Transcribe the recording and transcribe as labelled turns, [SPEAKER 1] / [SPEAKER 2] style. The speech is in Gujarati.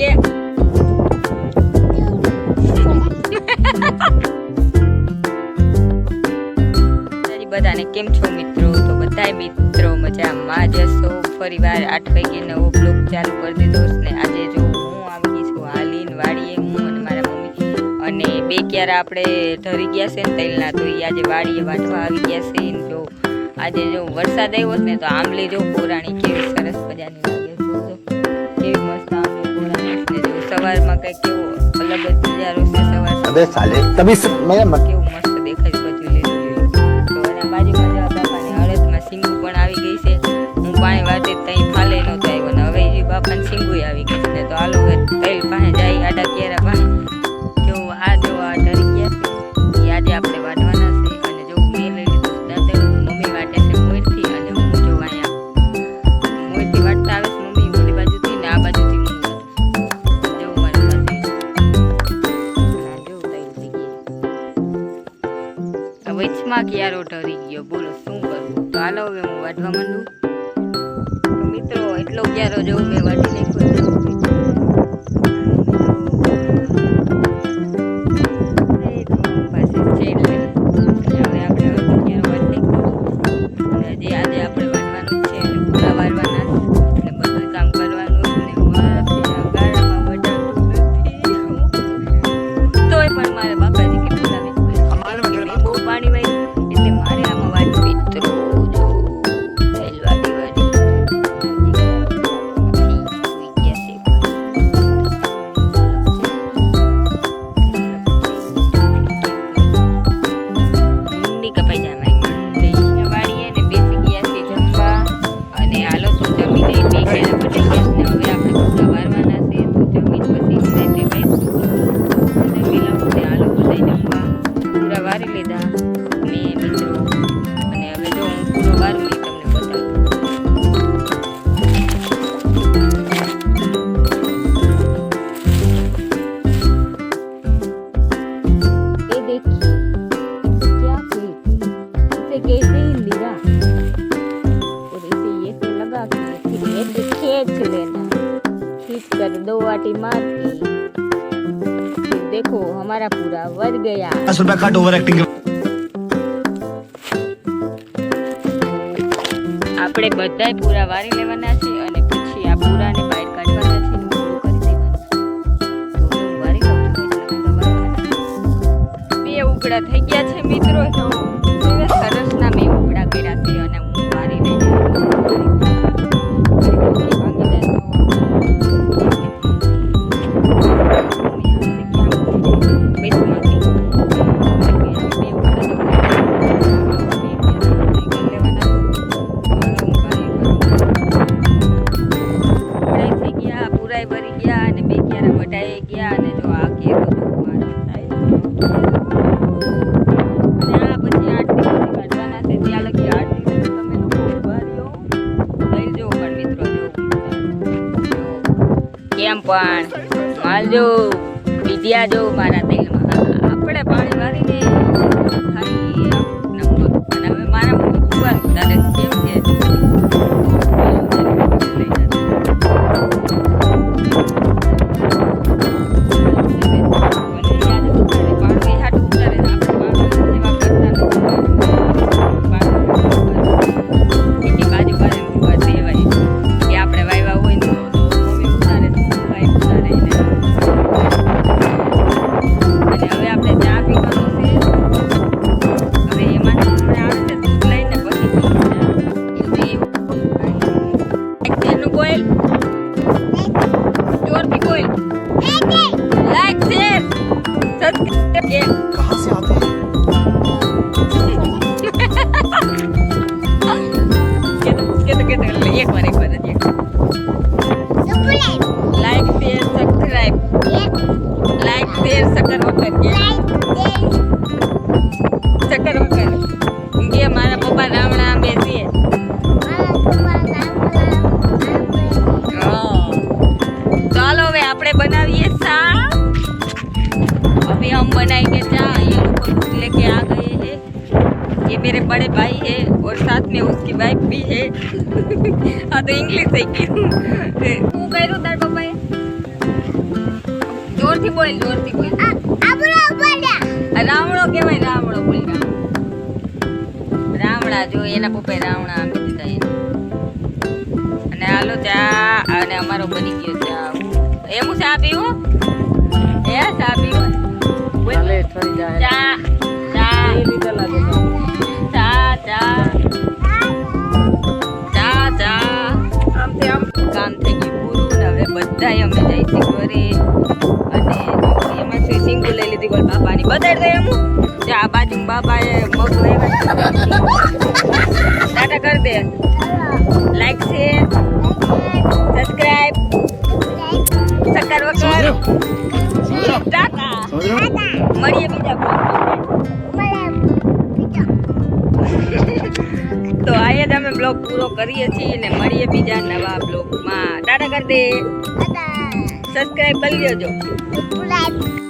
[SPEAKER 1] કે બધાને કેમ છો મિત્રો? તો બધાય મિત્રો મજામાં જ હશો. ફરીવાર આઠ વાગે નવો બ્લોગ ચાલુ કરી દીધો ને આજે જો હું આવી છું હાલીન વાડીએ, હું અને મારા મમ્મી. અને બે ક્યારે આપણે ધરી ગયા છે ને તૈલના, તો એ આજે વાડીએ વાટવા આવી ગયા છે ને જો આજે જો વરસાદ આવ્યો છે ને તો આંબલી જો પુરાણી કેવી સરસ મજાની આકાશમાં કઈ કેવો અલગ
[SPEAKER 2] મેં
[SPEAKER 1] કેવું મસ્ત દેખાય છે બધું લીલું તો અને બાજુમાં જવા બાપાની હળદમાં સિંગુ પણ આવી ગઈ છે. હું પાણી વાટે તઈ ફાલે નો થાય ને હવે એ બાપાને સિંગુ આવી ગઈ છે. તો હાલો હવે તૈલ પાસે જાય આડા કેરા પણ જો આ જો આ ડર ગયા છે. આજે વચમાં ક્યારો ઢરી ગયો. બોલો, શું કરું તો હાલો હવે હું વાટવા માંડું. મિત્રો, એટલો ક્યારો જોઉં મેં વાટી નાખ્યો कहते हैं लीरा और इसे ये से लगा के फिर ये से खींच लेना खींच कर दो वाटी मार के फिर देखो हमारा पूरा वर गया
[SPEAKER 2] दस रुपया कट ओवर एक्टिंग
[SPEAKER 1] આપણે બધાય પૂરા વારી લેવાના છે અને પછી આ પૂરાને બહાર કાઢવાના છે ને પૂરું કરી દેવાના તો હું વારી લઉં છું એટલે બધા વારવાના. બે ઉકળા થઈ ગયા છે મિત્રો પણ માલજો વિદ્યા જો મારા લાઈક શેર સકર વખત કે સકર વખત કે મારા પપ્પા રામણા બેસીએ ચાલો હવે આપણે બનાવીએ ચા अभी हम बनाएंगे चाय ये लोग दूध लेके आ गए हैं ये मेरे बड़े भाई है और साथ में उसकी वाइफ भी है हाँ तो इंग्लिश है क्यों હું કર્યું તાર પપ્પાએ જોરથી બોલ. જોરથી બોલ રાવણો કહેવાય રાવણો બોલ રાવણો. જો એના પપ્પાએ રાવણા આપી દીધા એને. અને હાલો ચા અને અમારો બની ગયો ચા. એમ ચા પીવું? એ ચા પીવું. ચા ચા. લીધી બોલ દે એમ જે આ બાજુ બાપાએ મગ લેવા ટાટા કર દે. લાઈક છે સબસ્ક્રાઇબ સક્કર વકર ટાટા. મળીએ બીજા તો આયે જ અમે બ્લોગ પૂરો કરીએ છીએ ને મળીએ બીજા નવા બ્લોગમાં ટાટા કરી દે. સબસ્ક્રાઇબ કરી લેજો
[SPEAKER 3] Bye.